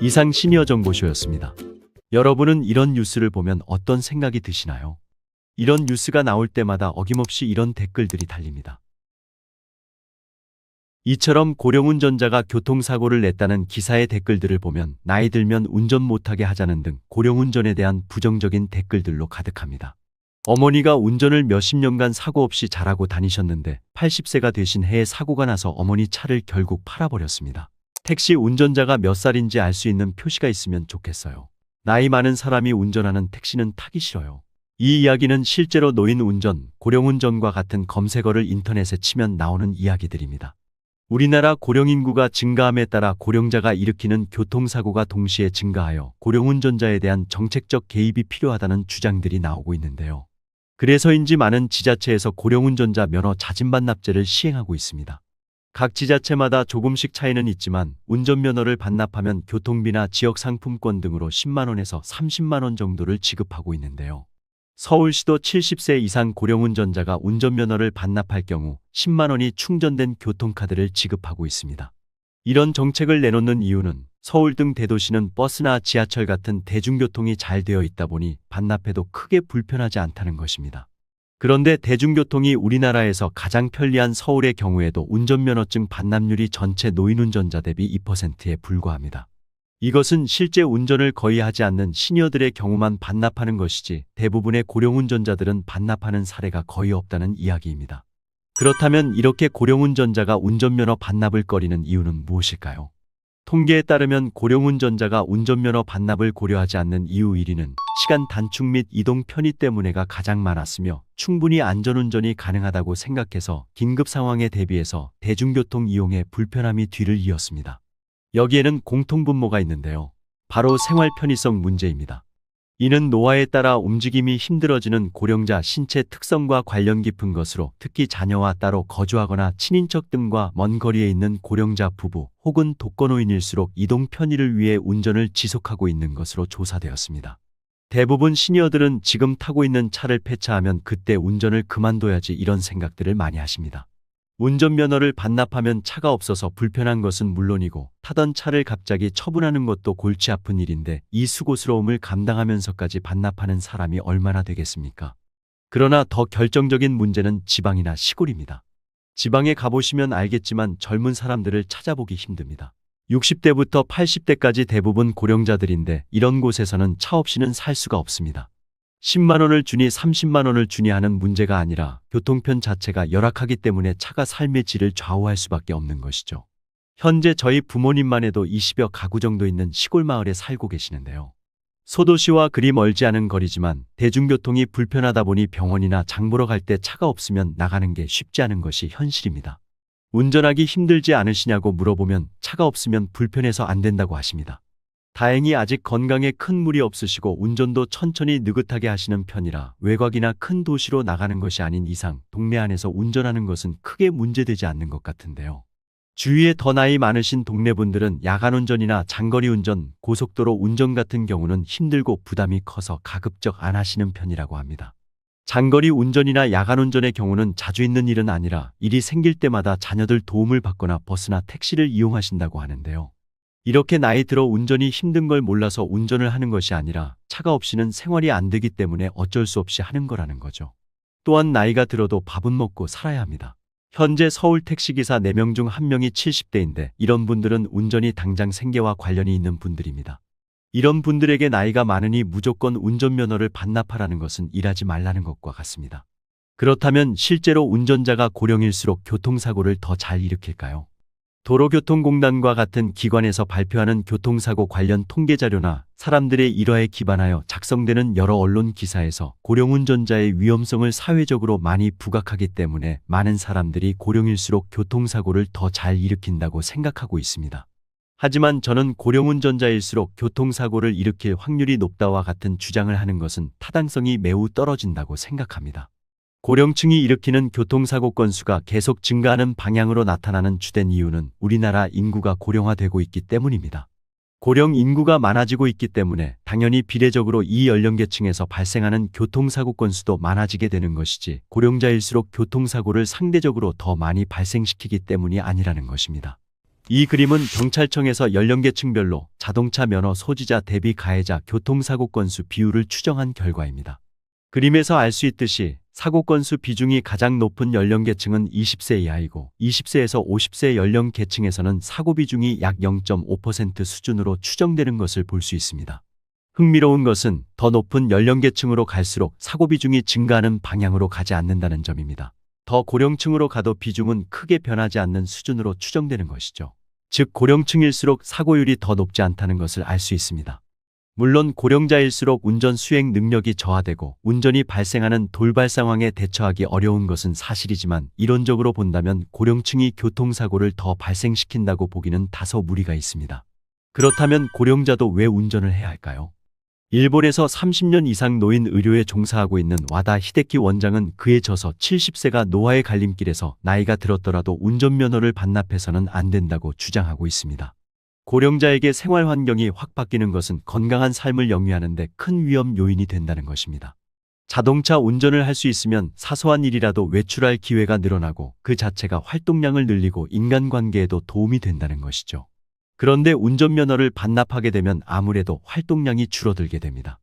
이상 시니어 정보쇼였습니다. 여러분은 이런 뉴스를 보면 어떤 생각이 드시나요? 이런 뉴스가 나올 때마다 어김없이 이런 댓글들이 달립니다. 이처럼 고령운 전자가 교통사고를 냈다는 기사의 댓글들을 보면 나이 들면 운전 못하게 하자는 등 고령운전에 대한 부정적인 댓글들로 가득합니다. 어머니가 운전을 몇십 년간 사고 없이 잘하고 다니셨는데 80세가 되신 해에 사고가 나서 어머니 차를 결국 팔아버렸습니다. 택시 운전자가 몇 살인지 알 수 있는 표시가 있으면 좋겠어요. 나이 많은 사람이 운전하는 택시는 타기 싫어요. 이 이야기는 실제로 노인 운전, 고령 운전과 같은 검색어를 인터넷에 치면 나오는 이야기들입니다. 우리나라 고령 인구가 증가함에 따라 고령자가 일으키는 교통사고가 동시에 증가하여 고령 운전자에 대한 정책적 개입이 필요하다는 주장들이 나오고 있는데요. 그래서인지 많은 지자체에서 고령 운전자 면허 자진반납제를 시행하고 있습니다. 각 지자체마다 조금씩 차이는 있지만 운전면허를 반납하면 교통비나 지역 상품권 등으로 10만원에서 30만원 정도를 지급하고 있는데요. 서울시도 70세 이상 고령운전자가 운전면허를 반납할 경우 10만원이 충전된 교통카드를 지급하고 있습니다. 이런 정책을 내놓는 이유는 서울 등 대도시는 버스나 지하철 같은 대중교통이 잘 되어 있다 보니 반납해도 크게 불편하지 않다는 것입니다. 그런데 대중교통이 우리나라에서 가장 편리한 서울의 경우에도 운전면허증 반납률이 전체 노인운전자 대비 2%에 불과합니다. 이것은 실제 운전을 거의 하지 않는 시니어들의 경우만 반납하는 것이지 대부분의 고령운전자들은 반납하는 사례가 거의 없다는 이야기입니다. 그렇다면 이렇게 고령운전자가 운전면허 반납을 꺼리는 이유는 무엇일까요? 통계에 따르면 고령운전자가 운전면허 반납을 고려하지 않는 이유 1위는 시간 단축 및 이동 편의 때문에가 가장 많았으며 충분히 안전운전이 가능하다고 생각해서 긴급 상황에 대비해서 대중교통 이용에 불편함이 뒤를 이었습니다. 여기에는 공통분모가 있는데요. 바로 생활 편의성 문제입니다. 이는 노화에 따라 움직임이 힘들어지는 고령자 신체 특성과 관련 깊은 것으로 특히 자녀와 따로 거주하거나 친인척 등과 먼 거리에 있는 고령자 부부 혹은 독거노인일수록 이동 편의를 위해 운전을 지속하고 있는 것으로 조사되었습니다. 대부분 시니어들은 지금 타고 있는 차를 폐차하면 그때 운전을 그만둬야지 이런 생각들을 많이 하십니다. 운전면허를 반납하면 차가 없어서 불편한 것은 물론이고 타던 차를 갑자기 처분하는 것도 골치 아픈 일인데 이 수고스러움을 감당하면서까지 반납하는 사람이 얼마나 되겠습니까? 그러나 더 결정적인 문제는 지방이나 시골입니다. 지방에 가보시면 알겠지만 젊은 사람들을 찾아보기 힘듭니다. 60대부터 80대까지 대부분 고령자들인데 이런 곳에서는 차 없이는 살 수가 없습니다. 10만 원을 주니 30만 원을 주니 하는 문제가 아니라 교통편 자체가 열악하기 때문에 차가 삶의 질을 좌우할 수밖에 없는 것이죠. 현재 저희 부모님만 해도 20여 가구 정도 있는 시골 마을에 살고 계시는데요. 소도시와 그리 멀지 않은 거리지만 대중교통이 불편하다 보니 병원이나 장 보러 갈 때 차가 없으면 나가는 게 쉽지 않은 것이 현실입니다. 운전하기 힘들지 않으시냐고 물어보면 차가 없으면 불편해서 안 된다고 하십니다. 다행히 아직 건강에 큰 무리 없으시고 운전도 천천히 느긋하게 하시는 편이라 외곽이나 큰 도시로 나가는 것이 아닌 이상 동네 안에서 운전하는 것은 크게 문제되지 않는 것 같은데요. 주위에 더 나이 많으신 동네 분들은 야간 운전이나 장거리 운전, 고속도로 운전 같은 경우는 힘들고 부담이 커서 가급적 안 하시는 편이라고 합니다. 장거리 운전이나 야간 운전의 경우는 자주 있는 일은 아니라 일이 생길 때마다 자녀들 도움을 받거나 버스나 택시를 이용하신다고 하는데요. 이렇게 나이 들어 운전이 힘든 걸 몰라서 운전을 하는 것이 아니라 차가 없이는 생활이 안 되기 때문에 어쩔 수 없이 하는 거라는 거죠. 또한 나이가 들어도 밥은 먹고 살아야 합니다. 현재 서울 택시기사 4명 중 1명이 70대인데 이런 분들은 운전이 당장 생계와 관련이 있는 분들입니다. 이런 분들에게 나이가 많으니 무조건 운전면허를 반납하라는 것은 일하지 말라는 것과 같습니다. 그렇다면 실제로 운전자가 고령일수록 교통사고를 더 잘 일으킬까요? 도로교통공단과 같은 기관에서 발표하는 교통사고 관련 통계자료나 사람들의 일화에 기반하여 작성되는 여러 언론 기사에서 고령운전자의 위험성을 사회적으로 많이 부각하기 때문에 많은 사람들이 고령일수록 교통사고를 더 잘 일으킨다고 생각하고 있습니다. 하지만 저는 고령운전자일수록 교통사고를 일으킬 확률이 높다와 같은 주장을 하는 것은 타당성이 매우 떨어진다고 생각합니다. 고령층이 일으키는 교통사고 건수가 계속 증가하는 방향으로 나타나는 주된 이유는 우리나라 인구가 고령화되고 있기 때문입니다. 고령 인구가 많아지고 있기 때문에 당연히 비례적으로 이 연령계층에서 발생하는 교통사고 건수도 많아지게 되는 것이지 고령자일수록 교통사고를 상대적으로 더 많이 발생시키기 때문이 아니라는 것입니다. 이 그림은 경찰청에서 연령계층별로 자동차 면허 소지자 대비 가해자 교통사고 건수 비율을 추정한 결과입니다. 그림에서 알 수 있듯이 사고 건수 비중이 가장 높은 연령계층은 20세 이하이고 20세에서 50세 연령계층에서는 사고 비중이 약 0.5% 수준으로 추정되는 것을 볼 수 있습니다. 흥미로운 것은 더 높은 연령계층으로 갈수록 사고 비중이 증가하는 방향으로 가지 않는다는 점입니다. 더 고령층으로 가도 비중은 크게 변하지 않는 수준으로 추정되는 것이죠. 즉 고령층일수록 사고율이 더 높지 않다는 것을 알 수 있습니다. 물론 고령자일수록 운전 수행 능력이 저하되고 운전이 발생하는 돌발 상황에 대처하기 어려운 것은 사실이지만 이론적으로 본다면 고령층이 교통사고를 더 발생시킨다고 보기는 다소 무리가 있습니다. 그렇다면 고령자도 왜 운전을 해야 할까요? 일본에서 30년 이상 노인 의료에 종사하고 있는 와다 히데키 원장은 그에 져서 70세가 노화의 갈림길에서 나이가 들었더라도 운전면허를 반납해서는 안 된다고 주장하고 있습니다. 고령자에게 생활 환경이 확 바뀌는 것은 건강한 삶을 영위하는데 큰 위험 요인이 된다는 것입니다. 자동차 운전을 할 수 있으면 사소한 일이라도 외출할 기회가 늘어나고 그 자체가 활동량을 늘리고 인간관계에도 도움이 된다는 것이죠. 그런데 운전면허를 반납하게 되면 아무래도 활동량이 줄어들게 됩니다.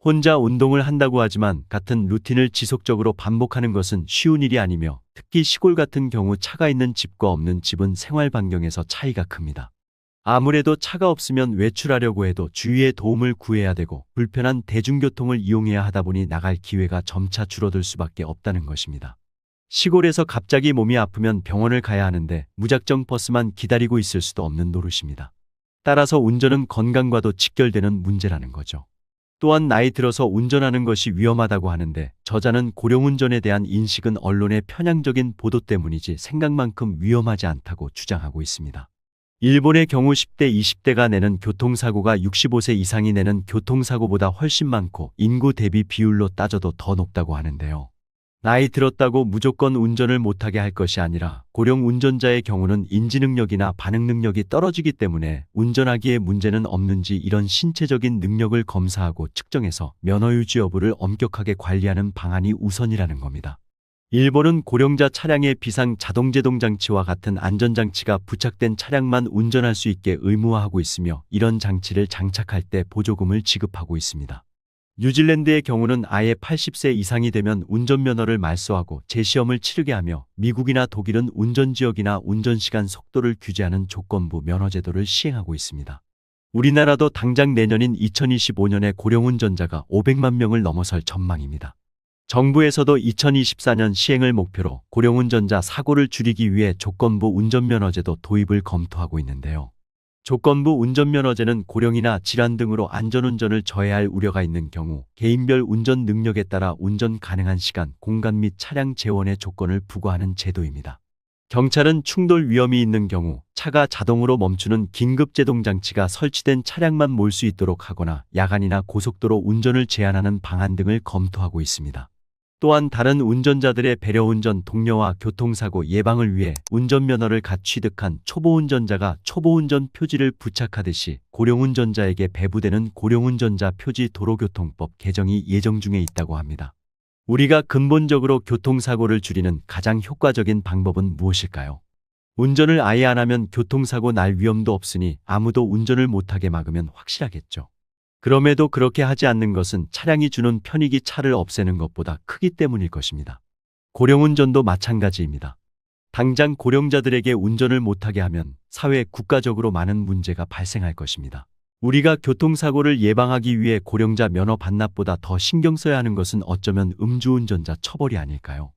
혼자 운동을 한다고 하지만 같은 루틴을 지속적으로 반복하는 것은 쉬운 일이 아니며 특히 시골 같은 경우 차가 있는 집과 없는 집은 생활 반경에서 차이가 큽니다. 아무래도 차가 없으면 외출하려고 해도 주위의 도움을 구해야 되고 불편한 대중교통을 이용해야 하다 보니 나갈 기회가 점차 줄어들 수밖에 없다는 것입니다. 시골에서 갑자기 몸이 아프면 병원을 가야 하는데 무작정 버스만 기다리고 있을 수도 없는 노릇입니다. 따라서 운전은 건강과도 직결되는 문제라는 거죠. 또한 나이 들어서 운전하는 것이 위험하다고 하는데 저자는 고령운전에 대한 인식은 언론의 편향적인 보도 때문이지 생각만큼 위험하지 않다고 주장하고 있습니다. 일본의 경우 10대, 20대가 내는 교통사고가 65세 이상이 내는 교통사고보다 훨씬 많고 인구 대비 비율로 따져도 더 높다고 하는데요. 나이 들었다고 무조건 운전을 못하게 할 것이 아니라 고령 운전자의 경우는 인지 능력이나 반응 능력이 떨어지기 때문에 운전하기에 문제는 없는지 이런 신체적인 능력을 검사하고 측정해서 면허 유지 여부를 엄격하게 관리하는 방안이 우선이라는 겁니다. 일본은 고령자 차량에 비상 자동 제동 장치와 같은 안전 장치가 부착된 차량만 운전할 수 있게 의무화하고 있으며 이런 장치를 장착할 때 보조금을 지급하고 있습니다. 뉴질랜드의 경우는 아예 80세 이상이 되면 운전면허를 말소하고 재시험을 치르게 하며 미국이나 독일은 운전지역이나 운전시간 속도를 규제하는 조건부 면허제도를 시행하고 있습니다. 우리나라도 당장 내년인 2025년에 고령운전자가 500만 명을 넘어설 전망입니다. 정부에서도 2024년 시행을 목표로 고령운전자 사고를 줄이기 위해 조건부 운전면허제도 도입을 검토하고 있는데요. 조건부 운전면허제는 고령이나 질환 등으로 안전운전을 저해할 우려가 있는 경우 개인별 운전 능력에 따라 운전 가능한 시간, 공간 및 차량 재원의 조건을 부과하는 제도입니다. 경찰은 충돌 위험이 있는 경우 차가 자동으로 멈추는 긴급 제동 장치가 설치된 차량만 몰 수 있도록 하거나 야간이나 고속도로 운전을 제한하는 방안 등을 검토하고 있습니다. 또한 다른 운전자들의 배려운전 동료와 교통사고 예방을 위해 운전면허를 갓 취득한 초보운전자가 초보운전 표지를 부착하듯이 고령운전자에게 배부되는 고령운전자 표지 도로교통법 개정이 예정 중에 있다고 합니다. 우리가 근본적으로 교통사고를 줄이는 가장 효과적인 방법은 무엇일까요? 운전을 아예 안 하면 교통사고 날 위험도 없으니 아무도 운전을 못하게 막으면 확실하겠죠. 그럼에도 그렇게 하지 않는 것은 차량이 주는 편익이 차를 없애는 것보다 크기 때문일 것입니다. 고령운전도 마찬가지입니다. 당장 고령자들에게 운전을 못하게 하면 사회 국가적으로 많은 문제가 발생할 것입니다. 우리가 교통사고를 예방하기 위해 고령자 면허 반납보다 더 신경 써야 하는 것은 어쩌면 음주운전자 처벌이 아닐까요?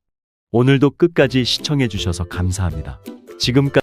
오늘도 끝까지 시청해 주셔서 감사합니다. 지금까지